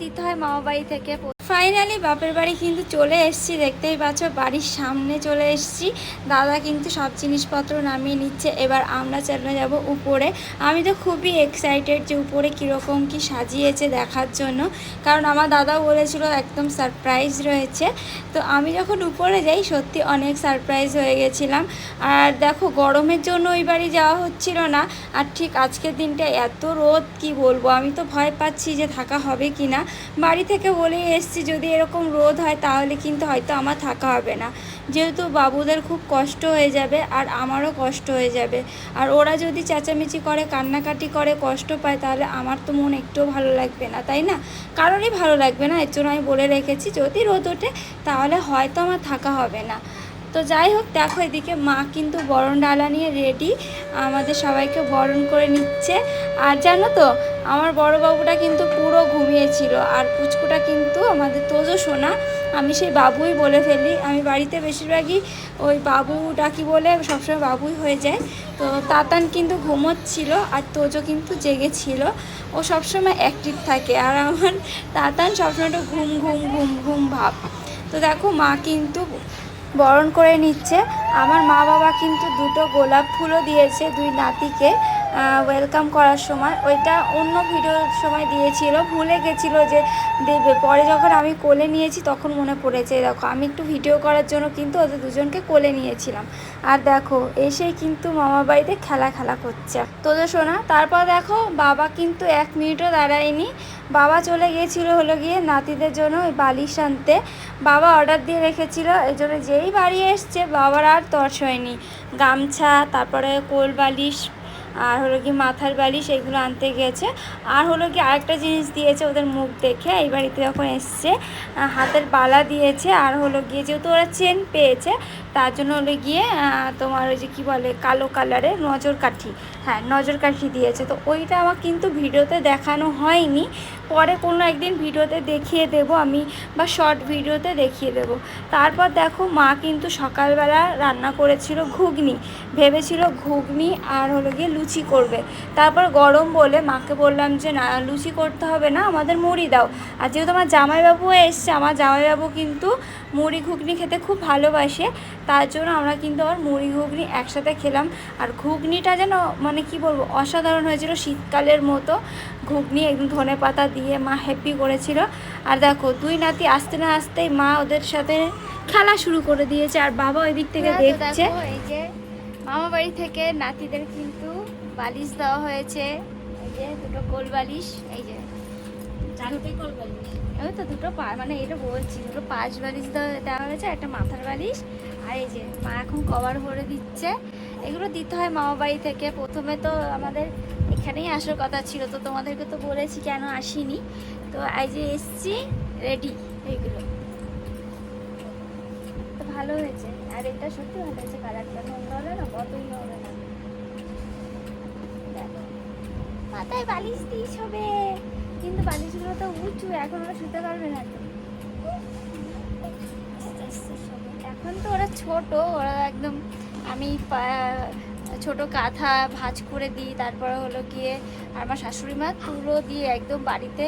দিতে হয় মামাবাড়ি থেকে। ফাইনালি বাপের বাড়ি কিন্তু চলে এসেছি। দেখতেই পাচ্ছ, বাড়ির সামনে চলে এসেছি। দাদা কিন্তু সব জিনিসপত্র নামিয়ে নিচ্ছে। এবার আমরা চলে যাব উপরে। আমি তো খুবই এক্সাইটেড যে উপরে কীরকম কি সাজিয়েছে দেখার জন্য। কারণ আমার দাদা বলেছিল একদম সারপ্রাইজ রয়েছে। তো আমি যখন উপরে যাই, সত্যি অনেক সারপ্রাইজ হয়ে গেছিলাম। আর দেখো, গরমের জন্য ওই বাড়ি যাওয়া হচ্ছিল না। আর ঠিক আজকের দিনটা এত রোদ, কি বলব? আমি তো ভয় পাচ্ছি যে থাকা হবে কি না বাড়ি থেকে বলেই এসছি যদি এরকম রোদ হয় তাহলে কিন্তু হয়তো আমার থাকা হবে না। যেহেতু বাবুদের খুব কষ্ট হয়ে যাবে আর আমারও কষ্ট হয়ে যাবে। আর ওরা যদি চেঁচামেচি করে, কান্নাকাটি করে, কষ্ট পায়, তাহলে আমার তো মন একটুও ভালো লাগবে না, তাই না? কারোরই ভালো লাগবে না, এর জন্য আমি বলে রেখেছি, যদি রোদ ওঠে তাহলে হয়তো আমার থাকা হবে না। তো যাই হোক, দেখো এদিকে মা কিন্তু বরণ ডালা নিয়ে রেডি আমাদের সবাইকে বরণ করে নিচ্ছে। আর জানো তো, আমার বড় বাবুটা কিন্তু পুরো ঘুমিয়েছিল। আর পুচকুটা কিন্তু আমাদের তোজো সোনা, আমি সেই বাবুই বলে ফেলি। আমি বাড়িতে বেশিরভাগই ওই বাবু ডাকি বলে সবসময় বাবুই হয়ে যায়। তো তাতান কিন্তু ঘুমোচ্ছিল আর তোজো কিন্তু জেগেছিল। ও সবসময় অ্যাক্টিভ থাকে। আর আমার তাতান সবসময় একটু ঘুম ঘুম ঘুম ঘুম ভাব। তো দেখো মা কিন্তু বরণ করে নিচ্ছে। আমার মা বাবা কিন্তু দুটো গোলাপ ফুলও দিয়েছে দুই নাতিকে। ওয়েলকাম করার সময়। ওইটা অন্য ভিডিওর সময় দিয়েছিল। ভুলে গেছিল যে দেবে। পরে যখন আমি কোলে নিয়েছি, তখন মনে পড়েছে, দেখো, আমি একটু ভিডিও করার জন্য কিন্তু ওদের দুজনকে কোলে নিয়েছিলাম। আর দেখো, এসেই কিন্তু মামা বাড়িতে খেলা খেলা করছে। তোদের শোনা তারপর দেখো, বাবা কিন্তু এক মিনিটও দাঁড়ায়নি। বাবা চলে গিয়েছিল হলো গিয়ে নাতিদের জন্য ওই বালিশ আনতে। বাবা অর্ডার দিয়ে রেখেছিল এই জন্য যেই বাড়ি এসছে, বাবার আর তর্স হয়নি গামছা, তারপরে কোল বালিশ আর হলো কি মাথার বালিশ এগুলো আনতে গেছে। আর হলো কি আরেকটা জিনিস দিয়েছে ওদের মুখ দেখে, এই বাড়িতে যখন এসছে হাতের বালা দিয়েছে, আর হলো গিয়ে যেহেতু ওরা চেন পেয়েছে তার জন্য হলো গিয়ে তোমার ওই যে কী বলে, কালো কালারের নজর কাঠি হ্যাঁ নজর কাঠি দিয়েছে। তো ওইটা আমার কিন্তু ভিডিওতে দেখানো হয়নি। পরে কোনো একদিন ভিডিওতে দেখিয়ে দেব আমি, বা শর্ট ভিডিওতে দেখিয়ে দেব। তারপর দেখো, মা কিন্তু সকালবেলা রান্না করেছিল ঘুগনি। ভেবেছিল ঘুগনি আর হলো গিয়ে লুচি করবে। তারপর গরম বলে মাকে বললাম যে, না, লুচি করতে হবে না, আমাদের মুড়ি দাও। আর যেহেতু আমার জামাইবাবু এসছে, আমার জামাইবাবু কিন্তু মুড়ি, ঘুগনি খেতে খুব ভালোবাসে তার জন্য আমরা কিন্তু আবার মুড়ি ঘুগনি একসাথে খেলাম। আর ঘুগনিটা যেন মানে কি বলব অসাধারণ হয়েছিল শীতকালের মতো। ঘুগনি একদম ধনে পাতা দিয়ে মা হ্যাপি করেছিল। আর দেখো দুই নাতি আসতে না আসতেই মা ওদের সাথে খেলা শুরু করে দিয়েছে। আর বাবা ওই দিক থেকে দেখছে। এই যে মামা বাড়ি থেকে নাতিদের কিন্তু বালিশ দেওয়া হয়েছে। এই যে দুটো কোল বালিশ এই যে ওই তো দুটো পা মানে এটা বলছি, দুটো পাঁচ বালিশ দেওয়া হয়েছে, একটা মাথার বালিশ, আর এই যে মা এখন কভার ভরে দিচ্ছে। এগুলো দিতে হয় মামা বাড়ি থেকে। প্রথমে তো আমাদের এখানেই আসার কথা ছিল, তো তোমাদেরকে তো বলেছি কেন আসিনি। তো এই যে এসছি রেডি এইগুলো তো ভালো হয়েছে। আর এটা সত্যি ভালো হয়েছে কালারটা নোংরা হলে না কতই হবে না। মাথায় বালিশ দিস হবে কিন্তু বালিশগুলো তো উঁচু, এখন ওরা শুতে পারবে না তো। এখন তো ওরা ছোট, ওরা একদম আমি ছোট কাঁথা ভাঁজ করে দিই, তারপরে হলো গিয়ে আমার শাশুড়ি মা তুলো দিয়ে একদম বাড়িতে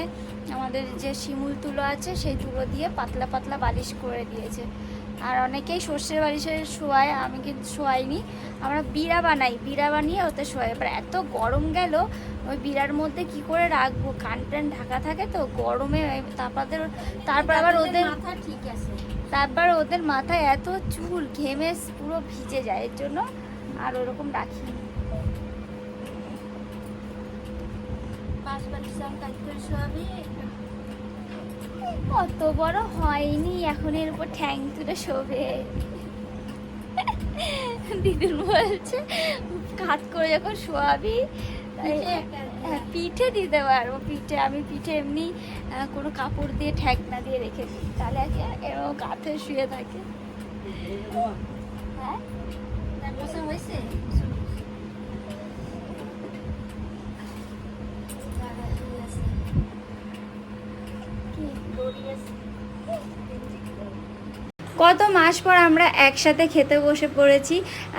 আমাদের যে শিমুল তুলো আছে, সেই তুলো দিয়ে পাতলা পাতলা বালিশ করে দিয়েছে। আর অনেকেই সর্ষের বালিশে শোয়ায় আমি কিন্তু শোয়াইনি। আমরা বিড়া বানাই বিড়া বানিয়ে ওতে শোয়াই। এবার এত গরম গেল ওই বিড়ার মধ্যে কি করে রাখব? কান টান ঢাকা থাকে তো গরমে তারপর তারপর আবার ওদের মাথা ঠিক আছে। তারপর ওদের মাথায় এত চুল ঘেমে পুরো ভিজে যায় এর জন্য আর ওরকম রাখি পাঁচ করে শোয়াবি? কত বড় হয়নি এখন এর উপর ঠ্যাং তুলে শোবে। দিদির বলছে কাত করে যখন শোয়াবি পিঠে হ্যাঁ, পিঠে দিতে পারব পিঠে আমি পিঠে এমনি কোনো কাপড় দিয়ে ঠেকনা দিয়ে রেখে দিই। তাহলে এরকম কাঁথে শুয়ে থাকে। হ্যাঁ? হয়েছে দাদা, ঠিক আছে। কি দড়ি আছে। কত মাস পর আমরা একসাথে খেতে বসে পড়েছি।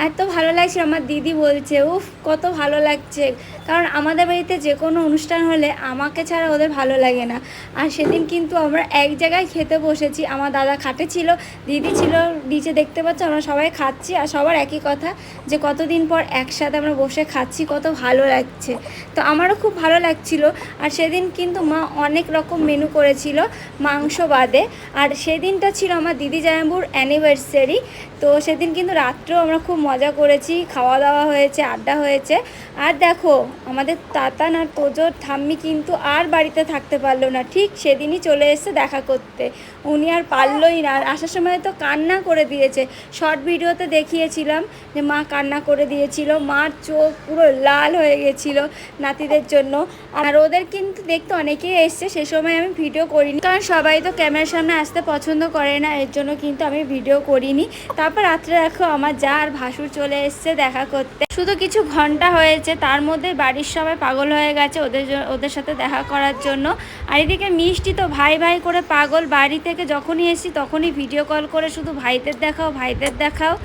এত ভালো লাগছে আমার দিদি বলছে, উফ, কত ভালো লাগছে। কারণ আমাদের বাড়িতে যে কোনো অনুষ্ঠান হলে আমাকে ছাড়া ওদের ভালো লাগে না। আর সেদিন কিন্তু আমরা এক জায়গায় খেতে বসেছি। আমার দাদা খাটে ছিল, দিদি ছিল, নিচে দেখতে পাচ্ছ আমরা সবাই খাচ্ছি। আর সবার একই কথা যে কতদিন পর একসাথে আমরা বসে খাচ্ছি, কত ভালো লাগছে। তো আমারও খুব ভালো লাগছিল। আর সেদিন কিন্তু মা অনেক রকম মেনু করেছিল, মাংস বাদে। আর সেদিনটা ছিল আমার দিদি জামাইবুর অ্যানিভার্সারি তো সেদিন কিন্তু রাত্রেও আমরা খুব মজা করেছি খাওয়া দাওয়া হয়েছে, আড্ডা হয়েছে। আর দেখো, আমাদের তাতান আর তোজোর ঠাম্মি কিন্তু আর বাড়িতে থাকতে পারল না। ঠিক সেদিনই চলে এসেছে দেখা করতে। উনি আর পারলোই না। আর আসার সময় তো কান্না করে দিয়েছে। শর্ট ভিডিওতে দেখিয়েছিলাম যে মা কান্না করে দিয়েছিল। মার চোখ পুরো লাল হয়ে গেছিল নাতিদের জন্য। আর ওদের কিন্তু দেখতে অনেকেই এসছে। সে সময় আমি ভিডিও করিনি। কারণ সবাই তো ক্যামেরার সামনে আসতে পছন্দ করে না। এর জন্য কিন্তু আমি ভিডিও করিনি। তারপর রাত্রে দেখো আমার যা আর ভাসুর চলে এসছে দেখা করতে। শুধু কিছু ঘণ্টা হয়েছে, তার মধ্যে বাড়ির সবাই পাগল হয়ে গেছে ওদের ওদের সাথে দেখা করার জন্য। আর এদিকে মিষ্টি তো ভাই ভাই করে পাগল, বাড়ি থেকে যখনই এসি তখনই ভিডিও কল করে শুধু ভাইদের দেখাও ভাইদের দেখাও।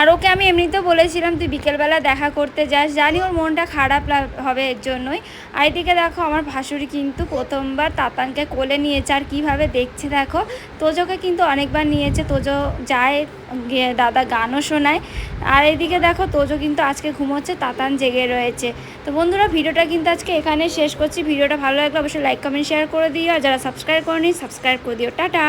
আর ওকে আমি এমনিতেও বলেছিলাম, তুই বিকেলবেলা দেখা করতে যাস। জানি ওর মনটা খারাপ হবে এর জন্যই। আর এদিকে দেখো, আমার ভাসুরি কিন্তু প্রথমবার তাতানকে কোলে নিয়েছে। আর কীভাবে দেখছে দেখো, তোজোকে কিন্তু অনেকবার নিয়েছে। তোজো যায় দাদা গানও শোনায়। আর এদিকে দেখো, তোজো কিন্তু আজকে ঘুমোচ্ছে, তাতান জেগে রয়েছে। তো বন্ধুরা, ভিডিওটা কিন্তু আজকে এখানে শেষ করছি। ভিডিওটা ভালো লাগলে অবশ্যই লাইক কমেন্ট শেয়ার করে দিও। আর যারা সাবস্ক্রাইব করেনি সাবস্ক্রাইব করে দিও। টাটা!